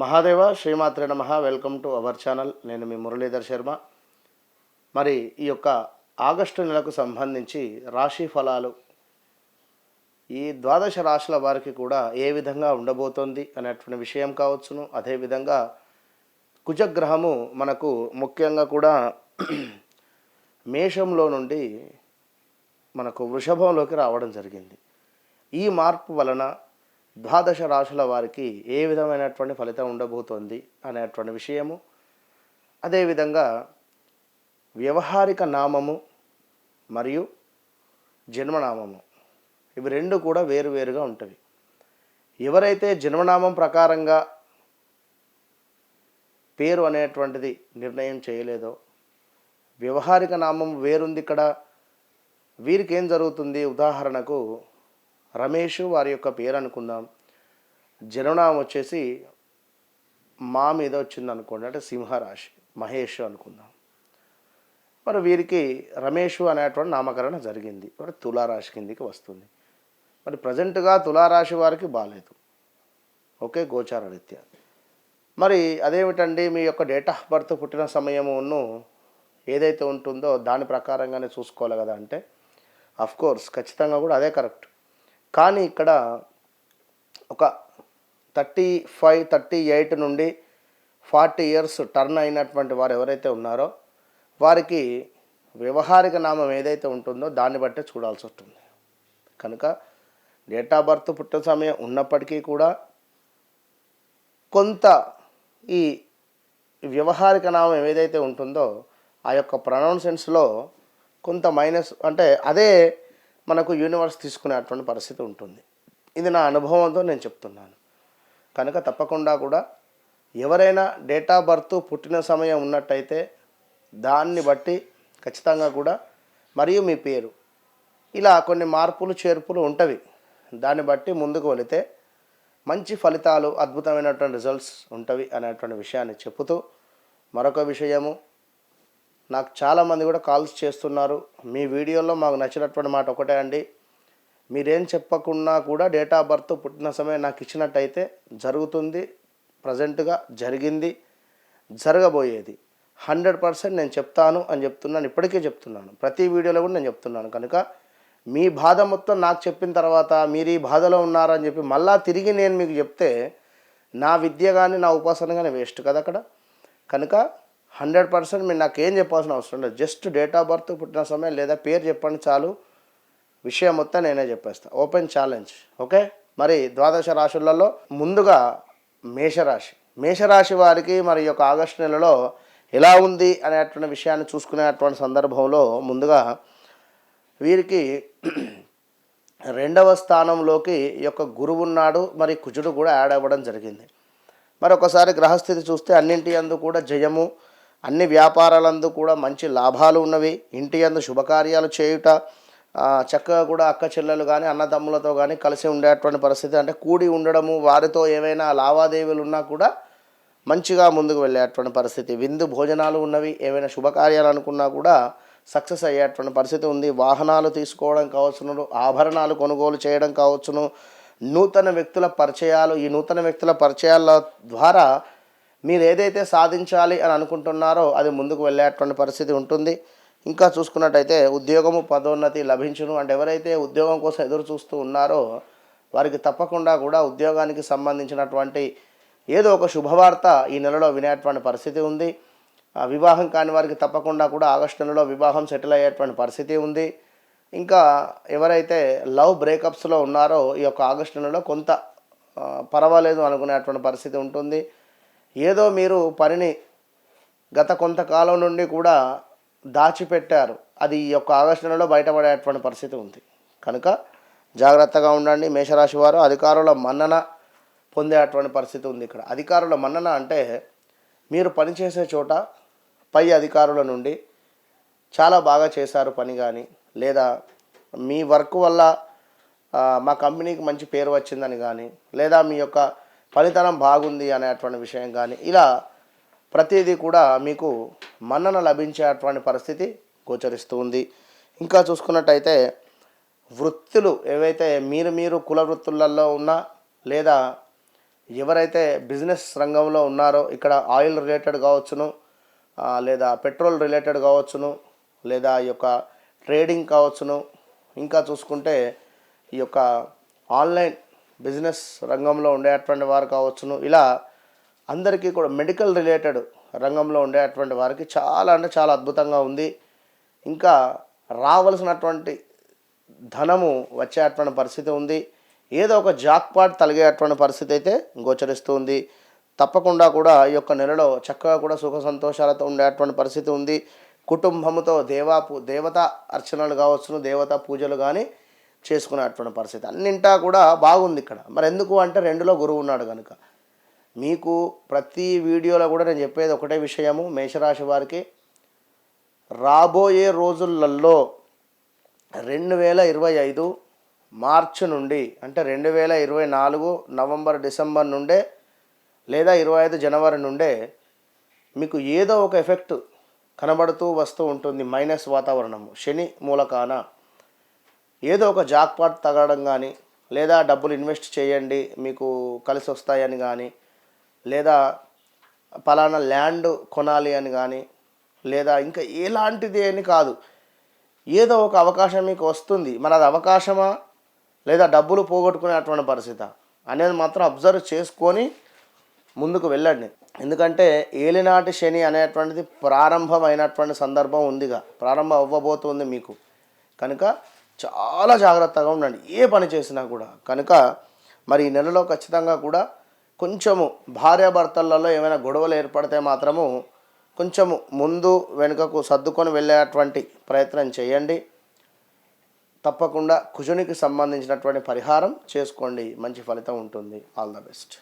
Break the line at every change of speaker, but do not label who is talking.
మహాదేవ శ్రీమాత్రే నమ. Welcome to our channel నేను మీ మురళీధర్ శర్మ. మరి ఈ యొక్క ఆగస్టు నెలకు సంబంధించి రాశి ఫలాలు ఈ ద్వాదశ రాశుల వారికి కూడా ఏ విధంగా ఉండబోతోంది అనేటువంటి విషయం కావచ్చును. అదేవిధంగా కుజగ్రహము మనకు ముఖ్యంగా కూడా మేషంలో నుండి మనకు వృషభంలోకి రావడం జరిగింది. ఈ మార్పు వలన ద్వాదశ రాశుల వారికి ఏ విధమైనటువంటి ఫలితం ఉండబోతోంది అనేటువంటి విషయము. అదేవిధంగా వ్యవహారిక నామము మరియు జన్మనామము ఇవి రెండు కూడా వేరువేరుగా ఉంటవి. ఎవరైతే జన్మనామం ప్రకారంగా పేరు అనేటువంటిది నిర్ణయం చేయలేదో వ్యవహారిక నామం వేరుంది ఇక్కడ వీరికి ఏం జరుగుతుంది? ఉదాహరణకు రమేష్ వారి యొక్క పేరు అనుకుందాం. జననామం వచ్చేసి మా మీద వచ్చింది అనుకోండి అంటే సింహరాశి మహేష్ అనుకుందాం. మరి వీరికి రమేష్ అనేటువంటి నామకరణ జరిగింది. మరి తులారాశి కిందికి వస్తుంది. మరి ప్రజెంట్గా తులారాశి వారికి బాగాలేదు ఓకే గోచార రీత్యా మరి అదేమిటండి మీ యొక్క డేట్ ఆఫ్ బర్త్ పుట్టిన సమయమును ఏదైతే ఉంటుందో దాని ప్రకారంగానే చూసుకోవాలి కదా అంటే అఫ్కోర్స్ ఖచ్చితంగా కూడా అదే కరెక్ట్. కానీ ఇక్కడ ఒక థర్టీ ఫైవ్ థర్టీ ఎయిట్ నుండి ఫార్టీ ఇయర్స్ టర్న్ అయినటువంటి వారు ఎవరైతే ఉన్నారో వారికి వ్యవహారిక నామం ఏదైతే ఉంటుందో దాన్ని బట్టే చూడాల్సి వస్తుంది. కనుక డేట్ ఆఫ్ బర్త్ పుట్టిన సమయం ఉన్నప్పటికీ కూడా కొంత ఈ వ్యవహారిక నామం ఏదైతే ఉంటుందో ఆ యొక్క ప్రొనౌన్సెన్స్లో కొంత మైనస్ అంటే అదే మనకు యూనివర్స్ తీసుకునేటువంటి పరిస్థితి ఉంటుంది. ఇది నా అనుభవంతో నేను చెప్తున్నాను. కనుక తప్పకుండా కూడా ఎవరైనా డేట్ ఆఫ్ బర్త్ పుట్టిన సమయం ఉన్నట్టయితే దాన్ని బట్టి ఖచ్చితంగా కూడా మరియు మీ పేరు ఇలా కొన్ని మార్పులు చేర్పులు ఉంటవి. దాన్ని బట్టి ముందుకు వెళితే మంచి ఫలితాలు అద్భుతమైనటువంటి రిజల్ట్స్ ఉంటవి అనేటువంటి విషయాన్ని చెబుతూ మరొక విషయము నాకు చాలామంది కూడా కాల్స్ చేస్తున్నారు. మీ వీడియోలో మాకు నచ్చినటువంటి మాట ఒకటే అండి. మీరేం చెప్పకున్నా కూడా డేట్ ఆఫ్ బర్త్ పుట్టిన సమయం నాకు ఇచ్చినట్టయితే జరుగుతుంది ప్రజెంట్గా జరిగింది జరగబోయేది. హండ్రెడ్ పర్సెంట్ నేను చెప్తాను అని చెప్తున్నాను ఇప్పటికే చెప్తున్నాను. ప్రతి వీడియోలో కూడా నేను చెప్తున్నాను. కనుక మీ బాధ మొత్తం నాకు చెప్పిన తర్వాత మీరు ఈ బాధలో ఉన్నారని చెప్పి మళ్ళా తిరిగి నేను మీకు చెప్తే నా విద్య కానీ నా ఉపాసన కానీ వేస్ట్ కదా అక్కడ. కనుక హండ్రెడ్ పర్సెంట్ మీరు నాకు ఏం చెప్పాల్సిన అవసరం లేదు. జస్ట్ డేట్ ఆఫ్ బర్త్ పుట్టిన సమయం లేదా పేరు చెప్పండి చాలు. విషయం మొత్తం నేనే చెప్పేస్తాను ఓపెన్ ఛాలెంజ్ ఓకే? మరి ద్వాదశ రాశులలో ముందుగా మేషరాశి. మేషరాశి వారికి మరి ఈ యొక్క ఆగస్టు నెలలో ఎలా ఉంది అనేటువంటి విషయాన్ని చూసుకునేటువంటి సందర్భంలో ముందుగా వీరికి రెండవ స్థానంలోకి ఈ యొక్క గురువు ఉన్నాడు. మరి కుజుడు కూడా యాడ్ అవ్వడం జరిగింది. మరి ఒకసారి గ్రహస్థితి చూస్తే అన్నింటి అందు కూడా జయము అన్ని వ్యాపారాలందు కూడా మంచి లాభాలు ఉన్నవి. ఇంటి అందు శుభకార్యాలు చేయుట చక్కగా కూడా అక్క చెల్లెలు కానీ అన్నదమ్ములతో కానీ కలిసి ఉండేటువంటి పరిస్థితి. అంటే కూడి ఉండడము వారితో ఏవైనా లావాదేవీలు ఉన్నా కూడా మంచిగా ముందుకు వెళ్ళేటువంటి పరిస్థితి. విందు భోజనాలు ఉన్నవి ఏవైనా శుభకార్యాలు అనుకున్నా కూడా సక్సెస్ అయ్యేటువంటి పరిస్థితి ఉంది. వాహనాలు తీసుకోవడం కావచ్చును ఆభరణాలు కొనుగోలు చేయడం కావచ్చును. నూతన వ్యక్తుల పరిచయాలు ఈ నూతన వ్యక్తుల పరిచయాల ద్వారా మీరు ఏదైతే సాధించాలి అని అనుకుంటున్నారో అది ముందుకు వెళ్ళేటువంటి పరిస్థితి ఉంటుంది. ఇంకా చూసుకున్నట్టయితే ఉద్యోగము పదోన్నతి లభించును. అంటే ఎవరైతే ఉద్యోగం కోసం ఎదురు చూస్తూ ఉన్నారో వారికి తప్పకుండా కూడా ఉద్యోగానికి సంబంధించినటువంటి ఏదో ఒక శుభవార్త ఈ నెలలో వినేటువంటి పరిస్థితి ఉంది. ఆ వివాహం కాని వారికి తప్పకుండా కూడా ఆగస్టు నెలలో వివాహం సెటిల్ అయ్యేటువంటి పరిస్థితి ఉంది. ఇంకా ఎవరైతే లవ్ బ్రేకప్స్లో ఉన్నారో ఈ యొక్క ఆగస్టు నెలలో కొంత పర్వాలేదు అనుకునేటువంటి పరిస్థితి ఉంటుంది. ఏదో మీరు పనిని గత కొంతకాలం నుండి కూడా దాచిపెట్టారు. అది ఈ యొక్క ఆగస్టు నెలలో బయటపడేటువంటి పరిస్థితి ఉంది. కనుక జాగ్రత్తగా ఉండండి. మేషరాశి వారు అధికారుల మన్నన పొందేటువంటి పరిస్థితి ఉంది ఇక్కడ. అధికారుల మన్నన అంటే మీరు పనిచేసే చోట పై అధికారుల నుండి చాలా బాగా చేశారు పని కానీ లేదా మీ వర్క్ వల్ల మా కంపెనీకి మంచి పేరు వచ్చిందని కానీ లేదా మీ యొక్క ఫలితనం బాగుంది అనేటువంటి విషయం కానీ ఇలా ప్రతిదీ కూడా మీకు మన్నన లభించేటువంటి పరిస్థితి గోచరిస్తుంది. ఇంకా చూసుకున్నట్టయితే వృత్తులు ఏవైతే మీరు మీరు కుల వృత్తులలో ఉన్నా లేదా ఎవరైతే బిజినెస్ రంగంలో ఉన్నారో ఇక్కడ ఆయిల్ రిలేటెడ్ కావచ్చును లేదా పెట్రోల్ రిలేటెడ్ కావచ్చును లేదా ఈ యొక్క ట్రేడింగ్ కావచ్చును ఇంకా చూసుకుంటే ఈ యొక్క ఆన్లైన్ బిజినెస్ రంగంలో ఉండేటువంటి వారు కావచ్చును. ఇలా అందరికీ కూడా మెడికల్ రిలేటెడ్ రంగంలో ఉండేటువంటి వారికి చాలా అంటే చాలా అద్భుతంగా ఉంది. ఇంకా రావలసినటువంటి ధనము వచ్చేటువంటి పరిస్థితి ఉంది. ఏదో ఒక జాక్పాట్ తలిగేటువంటి పరిస్థితి అయితే గోచరిస్తూ ఉంది. తప్పకుండా కూడా ఈ యొక్క నెలలో చక్కగా కూడా సుఖ సంతోషాలతో ఉండేటువంటి పరిస్థితి ఉంది. కుటుంబముతో దేవా దేవత అర్చనలు కావచ్చును దేవతా పూజలు కానీ చేసుకునేటువంటి పరిస్థితి. అన్నింటా కూడా బాగుంది ఇక్కడ. మరి ఎందుకు అంటే రెండులో గురువు ఉన్నాడు కనుక మీకు ప్రతి వీడియోలో కూడా నేను చెప్పేది ఒకటే విషయము. మేషరాశి వారికి రాబోయే రోజులలో రెండు వేల ఇరవై ఐదు మార్చి నుండి అంటే రెండు వేల ఇరవై నాలుగు నవంబర్ డిసెంబర్ నుండే లేదా ఇరవై ఐదు జనవరి నుండే మీకు ఏదో ఒక ఎఫెక్ట్ కనబడుతూ వస్తూ ఉంటుంది. మైనస్ వాతావరణము. శని మూలకాన ఏదో ఒక జాక్పాట్ తగలడం కానీ లేదా డబ్బులు ఇన్వెస్ట్ చేయండి మీకు కలిసి వస్తాయని కానీ లేదా పలానా ల్యాండ్ కొనాలి అని కానీ లేదా ఇంకా ఎలాంటిది అని కాదు. ఏదో ఒక అవకాశం మీకు వస్తుంది. మరి అది అవకాశమా? లేదా డబ్బులు పోగొట్టుకునేటువంటి పరిస్థితి? అనేది మాత్రం అబ్జర్వ్ చేసుకొని ముందుకు వెళ్ళండి. ఎందుకంటే ఏలినాటి శని అనేటువంటిది ప్రారంభమైనటువంటి సందర్భం ఉందిగా. ప్రారంభం అవ్వబోతుంది మీకు. కనుక చాలా జాగ్రత్తగా ఉండండి. ఏ పని చేసినా కూడా. కనుక మరి ఈ నెలలో ఖచ్చితంగా కూడా కొంచెము భార్యాభర్తలలో ఏమైనా గొడవలు ఏర్పడితే మాత్రము కొంచెము ముందు వెనుకకు సర్దుకొని వెళ్ళేటువంటి ప్రయత్నం చేయండి. తప్పకుండా కుజునికి సంబంధించినటువంటి పరిహారం చేసుకోండి. మంచి ఫలితం ఉంటుంది. All the best.